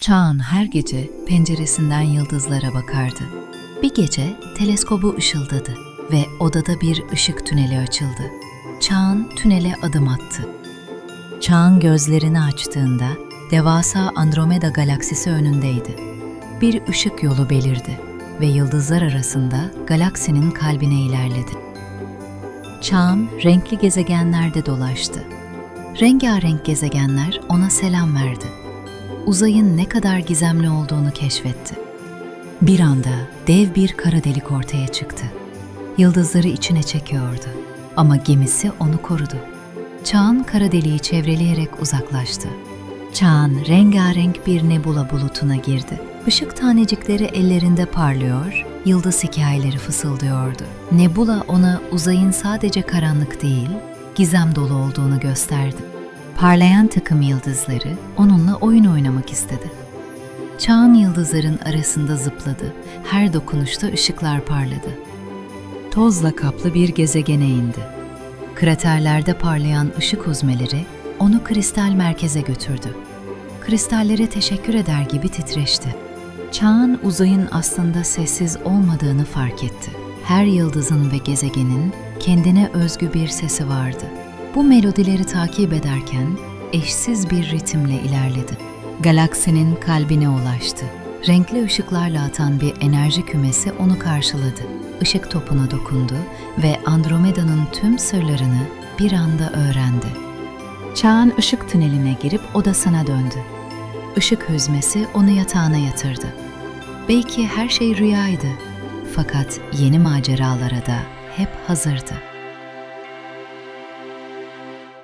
Çağan her gece penceresinden yıldızlara bakardı. Bir gece teleskobu ışıldadı ve odada bir ışık tüneli açıldı. Çağan tünele adım attı. Çağan gözlerini açtığında devasa Andromeda galaksisi önündeydi. Bir ışık yolu belirdi ve yıldızlar arasında galaksinin kalbine ilerledi. Çağan renkli gezegenlerde dolaştı. Rengarenk gezegenler ona selam verdi. Uzayın ne kadar gizemli olduğunu keşfetti. Bir anda dev bir kara delik ortaya çıktı. Yıldızları içine çekiyordu ama gemisi onu korudu. Çağan kara deliği çevreleyerek uzaklaştı. Çağan rengarenk bir nebula bulutuna girdi. Işık tanecikleri ellerinde parlıyor, yıldız hikayeleri fısıldıyordu. Nebula ona uzayın sadece karanlık değil, gizem dolu olduğunu gösterdi. Parlayan takım yıldızları onunla oyun oynamak istedi. Çağan yıldızların arasında zıpladı. Her dokunuşta ışıklar parladı. Tozla kaplı bir gezegene indi. Kraterlerde parlayan ışık huzmeleri onu kristal merkeze götürdü. Kristallere teşekkür eder gibi titreşti. Çağan uzayın aslında sessiz olmadığını fark etti. Her yıldızın ve gezegenin kendine özgü bir sesi vardı. Bu melodileri takip ederken eşsiz bir ritimle ilerledi. Galaksinin kalbine ulaştı. Renkli ışıklarla atan bir enerji kümesi onu karşıladı. Işık topuna dokundu ve Andromeda'nın tüm sırlarını bir anda öğrendi. Çağan ışık tüneline girip odasına döndü. Işık hüzmesi onu yatağına yatırdı. Belki her şey rüyaydı. Fakat yeni maceralara da hep hazırdı.